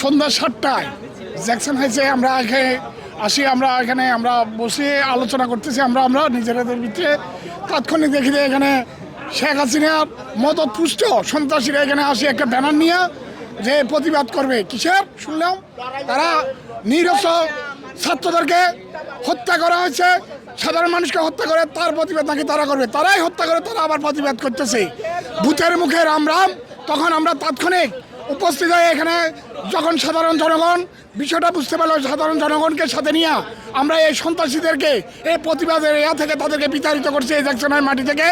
সন্ধ্যা সাতটায়। জ্যাকসন হাইসে আমরা এখানে আসি, আমরা এখানে, আমরা বসে আলোচনা করতেছি, আমরা আমরা নিজেদের ভিতরে তাৎক্ষণিক দেখি এখানে শেখ হাসিনার মদত পুষ্ট সন্ত্রাসীরা এখানে আসি, একটা ব্যানার নিয়ে যে প্রতিবাদ করবে। কিসের? শুনলাম তারা নিরস ছাত্রদেরকে হত্যা করা হয়েছে, সাধারণ মানুষকে হত্যা করে, তার প্রতিবাদ নাকি তারা করবে? তারাই হত্যা করে, তারা আবার প্রতিবাদ করতেছে। ভূতের মুখে রাম রাম তখন আমরা তাৎক্ষণিক উপস্থিত হয়ে এখানে যখন সাধারণ জনগণ, বিষয়টা বুঝতে পারল, সাধারণ জনগণকে সাথে নিয়ে আমরা এই সন্ত্রাসীদেরকে, এই প্রতিবাদের ইয়া থেকে তাদেরকে বিতাড়িত করছি এই জ্যাকসনের মাটি থেকে।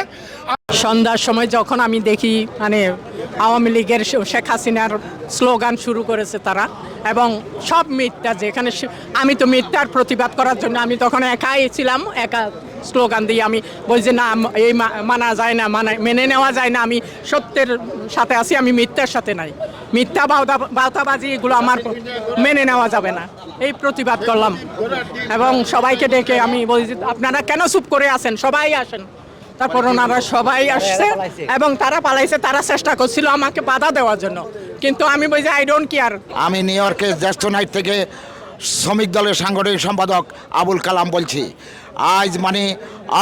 সন্ধ্যার সময় যখন আমি দেখি মানে আওয়ামী লীগের শেখ হাসিনার স্লোগান শুরু করেছে তারা, এবং সব মিথ্যা যেখানে আমি তো মিথ্যার প্রতিবাদ করার জন্য আমি তখন একাই ছিলাম, একা স্লোগান দিয়ে আমি, বলছি, না, এই মানা যায় না, মানা, মেনে নেওয়া যায় না, আমি সত্যের সাথে আছি, আমি মিথ্যার সাথে নাই। মিথ্যা বাউতা বাউতাবাজি, এগুলো আমার মেনে নেওয়া যাবে না। এই প্রতিবাদ করলাম এবং সবাইকে ডেকে আমি বলছি, আপনারা কেন চুপ করে আছেন? সবাই আসেন। তারপর ওনারা সবাই আসছে এবং তারা পালাইছে, তারা চেষ্টা করছিল আমাকে বাধা দেওয়ার জন্য। কিন্তু আমি বলছি আই ডোন্ট কেয়ার আমি নিউ ইয়র্কের জ্যেষ্ঠ নাইট থেকে শ্রমিক দলের সাংগঠনিক সম্পাদক আবুল কালাম বলছি আজ মানে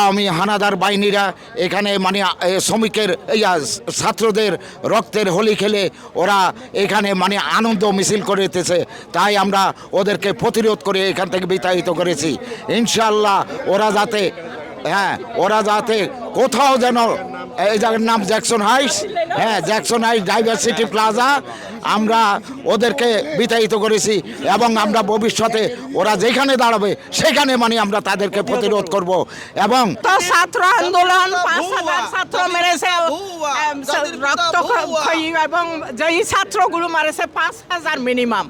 আমি হানাদার বাহিনীরা এখানে মানে শ্রমিকের ইয়া, ছাত্রদের রক্তের হোলি খেলে ওরা এখানে মানে আনন্দ মিছিল করেতেছে। তাই আমরা ওদেরকে প্রতিরোধ করে এখান থেকে বিতাড়িত করেছি। ইনশাল্লাহ ওরা যাতে হ্যাঁ ওরা যাতে কোথাও যেন এই জায়গার নাম জ্যাকসন হাইস হ্যাঁ জ্যাকসন হাইস ডাইভার্সিটি প্লাজা আমরা ওদেরকে বিতাড়িত করেছি এবং আমরা ভবিষ্যতে ওরা যেখানে দাঁড়াবে, সেখানে মানে আমরা তাদেরকে প্রতিরোধ করব। এবং ছাত্র আন্দোলন ছাত্র মেরেছে রক্ত এবং যেই ছাত্রগুলো মারেছে, পাঁচ হাজার মিনিমাম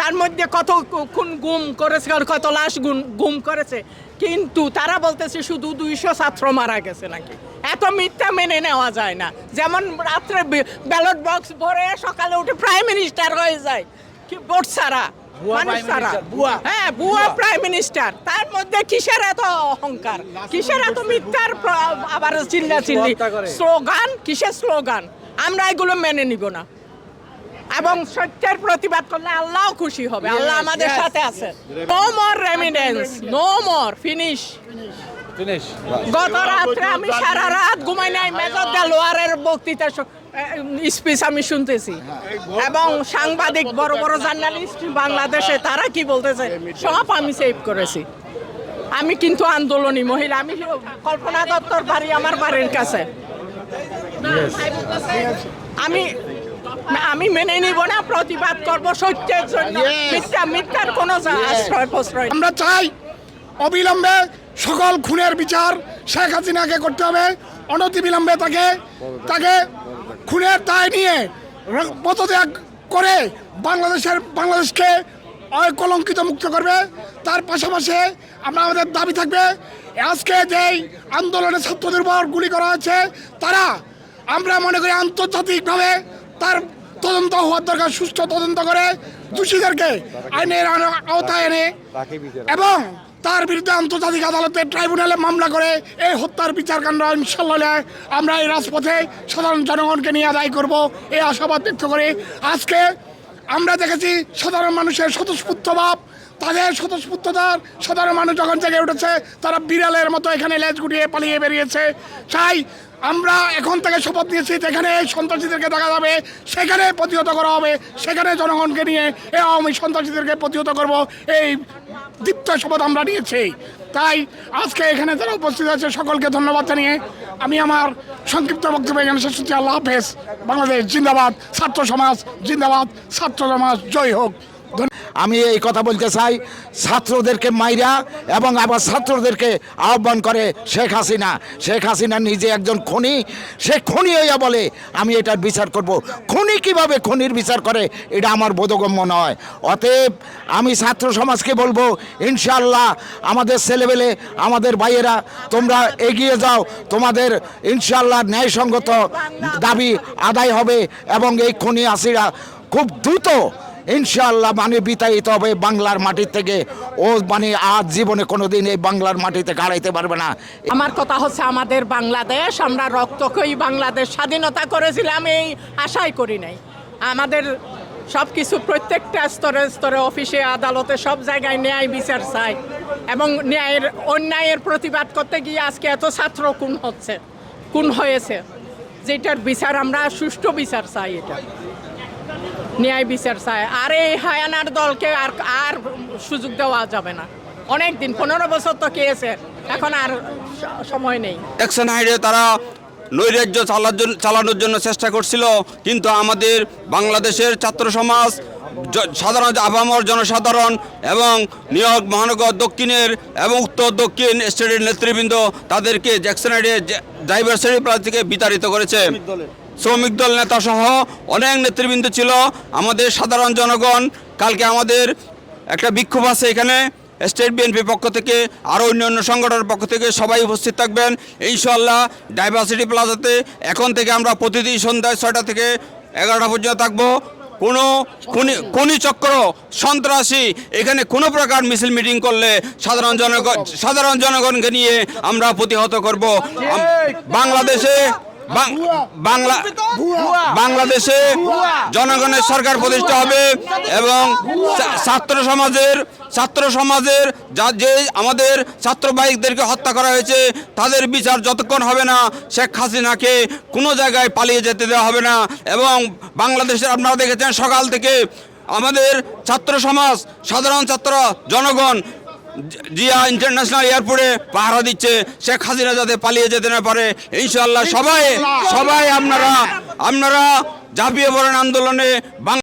তার মধ্যে কত খুন, গুম করেছে কত লাশ গুম গুম করেছে। কিন্তু তারা বলতেছে শুধু দুইশো ছাত্র মারা গেছে নাকি। এত মিথ্যা মেনে নেওয়া যায় না। যেমন রাত্রে ব্যালট বক্স ভরে সকালে উঠে প্রাইম মিনিস্টার হয়ে যায়। কি ভোট ছাড়া? মানুষ ছাড়া? হ্যাঁ বুয়া প্রাইম মিনিস্টার তার মধ্যে কিসের এত অহংকার? কিসের এত মিথ্যার আবার চিল্লা চিল্লি স্লোগান? কিসের স্লোগান? আমরা এগুলো মেনে নিব না। এবং সত্যের প্রতিবাদ করলে আল্লাহ খুশি হবে। আল্লাহ আমাদের সাথে আছে। No more remittance no more finish গত রাত্রে আমি সারা রাত ঘুমাই নাই মেজর দেলোয়ারের বক্তৃতা স্পিচ আমি শুনতেছি। এবং সাংবাদিক বড় বড় জার্নালিস্ট বাংলাদেশে তারা কি বলতেছে সব আমি সেভ করেছি। আমি কিন্তু আন্দোলনী মহিলা আমি কল্পনা দত্তর বাড়ি আমার বাড়ির কাছে। আমি আমি মেনে নিব না প্রতিবাদ করব সত্যের জন্য। মিথ্যা মিথ্যার কোনো আশ্রয় প্রশ্রয়। আমরা চাই অবিলম্বে সকল খুনের বিচার শেখ হাসিনাকে করতে হবে। অনতিবিলম্বে তাকে তাকে খুনের দায় নিয়ে পদত্যাগ করে বাংলাদেশের বাংলাদেশকে কলঙ্কিত মুক্ত করবে। তার পাশাপাশি আমরা আমাদের দাবি থাকবে আজকে যেই আন্দোলনে ছাত্রদের উপর গুলি করা হয়েছে তারা আমরা মনে করি আন্তর্জাতিকভাবে তার তদন্ত হওয়ার দরকার সুস্থ তদন্ত করে দোষীদেরকে আইনের আওতায় এনে এবং তার বিরুদ্ধে আন্তর্জাতিক আদালতে ট্রাইব্যুনালে মামলা করে এই হত্যার বিচারকাণ্ড ইনশাল্লাহ আমরা এই রাজপথে সাধারণ জনগণকে নিয়ে আদায় করব, এই আশাবাদ ব্যক্ত করে। আজকে আমরা দেখেছি সাধারণ মানুষের স্বতঃস্ফূর্ত ভাব তাদের স্বতঃস্ফূর্ততার সাধারণ মানুষ যখন জেগে উঠেছে, তারা বিড়ালের মতো এখানে লেজ গুটিয়ে পালিয়ে বেরিয়েছে। চাই আমরা এখন থেকে শপথ নিয়েছি যেখানে সন্ত্রাসীদেরকে দেখা যাবে, সেখানে প্রতিহত করা হবে, সেখানে জনগণকে নিয়ে এ আওয়ামী সন্ত্রাসীদেরকে প্রতিহত করব, এই দীপ্ত শপথ আমরা নিয়েছি। তাই আজকে এখানে যারা উপস্থিত আছে, সকলকে ধন্যবাদ জানিয়ে আমি আমার সংক্ষিপ্ত বক্তব্য এখানে শেষ করছি। আল্লাহ হাফেজ, বাংলাদেশ জিন্দাবাদ, ছাত্র সমাজ জিন্দাবাদ, ছাত্র সমাজ জয় হোক। আমি এই কথা বলতে চাই, ছাত্রদেরকে মাইরা এবং আবার ছাত্রদেরকে আহ্বান করে শেখ হাসিনা। শেখ হাসিনা নিজে একজন খনি, সে খনি হইয়া বলে, আমি এটার বিচার করব। খনি কীভাবে খনির বিচার করে, এটা আমার বোধগম্য নয়। অতএব আমি ছাত্র সমাজকে বলব ইনশাল্লাহ আমাদের ছেলেবেলে, আমাদের ভাইয়েরা, তোমরা এগিয়ে যাও। তোমাদের ইনশাল্লাহ ন্যায়সঙ্গত দাবি আদায় হবে এবং এই খনি আসিরা খুব দ্রুত ইনশাআল্লাহ মানে বিতাড়িত হবে বাংলার মাটির থেকে। ও মানে আজ জীবনে কোনোদিন এই বাংলার মাটিতে গাড়াইতে পারবে না। আমার কথা হচ্ছে আমাদের বাংলাদেশ, আমরা রক্তক্ষয়ী বাংলাদেশ, স্বাধীনতা করেছিলাম এই আশাই করি নাই। আমাদের সব কিছু প্রত্যেকটা স্তরে স্তরে অফিসে, আদালতে, সব জায়গায় ন্যায় বিচার চাই এবং ন্যায়ের, অন্যায়ের প্রতিবাদ করতে গিয়ে আজকে এত ছাত্র কোন হচ্ছে কোন হয়েছে, যেটার বিচার আমরা সুষ্ঠু বিচার চাই এটা। ন্যায় বিচার চাই আর এই হায়ানার দলকে আর আর সুযোগ দেওয়া যাবে না। অনেক দিন পনেরো বছর তো কেছে, এখন আর সময় নেই। অ্যাকশন হাইডে তারা নৈরাজ্য চালানোর জন্য চেষ্টা করছিল, কিন্তু আমাদের বাংলাদেশের ছাত্র সমাজ সাধারণ আপামর জনসাধারণ এবং ইয়র্ক মহানগর দক্ষিণের এবং উত্তর দক্ষিণ স্টেটের নেতৃবৃন্দ তাদেরকে জ্যাকসন হাইডে ডাইভার্সিটি প্লাস থেকে বিতাড়িত করেছে। শ্রমিক দল নেতা সহ অনেক নেতৃবৃন্দ ছিল। আমাদের সাধারণ জনগণ কালকে আমাদের একটা বিক্ষোভ আছে এখানে। স্টেট বিএনপির পক্ষ থেকে, আরও অন্যান্য সংগঠনের পক্ষ থেকে সবাই উপস্থিত থাকবেন। ইনশাল্লাহ ডাইভার্সিটি প্লাজাতে এখন থেকে আমরা প্রতিদিন সন্ধ্যায় ছয়টা থেকে এগারোটা পর্যন্ত থাকব। কোনো খনি চক্র, সন্ত্রাসী, এখানে কোনো প্রকার মিছিল মিটিং করলে সাধারণ জনগণ, সাধারণ জনগণকে নিয়ে আমরা প্রতিহত করব। বাংলাদেশে বাংলা বাংলাদেশে জনগণের সরকার প্রতিষ্ঠা হবে এবং ছাত্র সমাজের ছাত্র সমাজের যা যে আমাদের ছাত্রবাহিকদেরকে হত্যা করা হয়েছে, তাদের বিচার যতক্ষণ হবে না, শেখ হাসিনাকে কোনো জায়গায় পালিয়ে যেতে দেওয়া হবে না এবং বাংলাদেশের আপনারা দেখেছেন সকাল থেকে আমাদের ছাত্র সমাজ, সাধারণ ছাত্র, জনগণ জিয়া ইন্টারন্যাশনাল এয়ারপোর্টে পাহারা দিচ্ছে। শেখ হাসিনা যাতে পালিয়ে যেতে না পারে ইনশাল্লাহ সবাই সবাই আপনারা আপনারা ঝাঁপিয়ে পড়েন আন্দোলনে।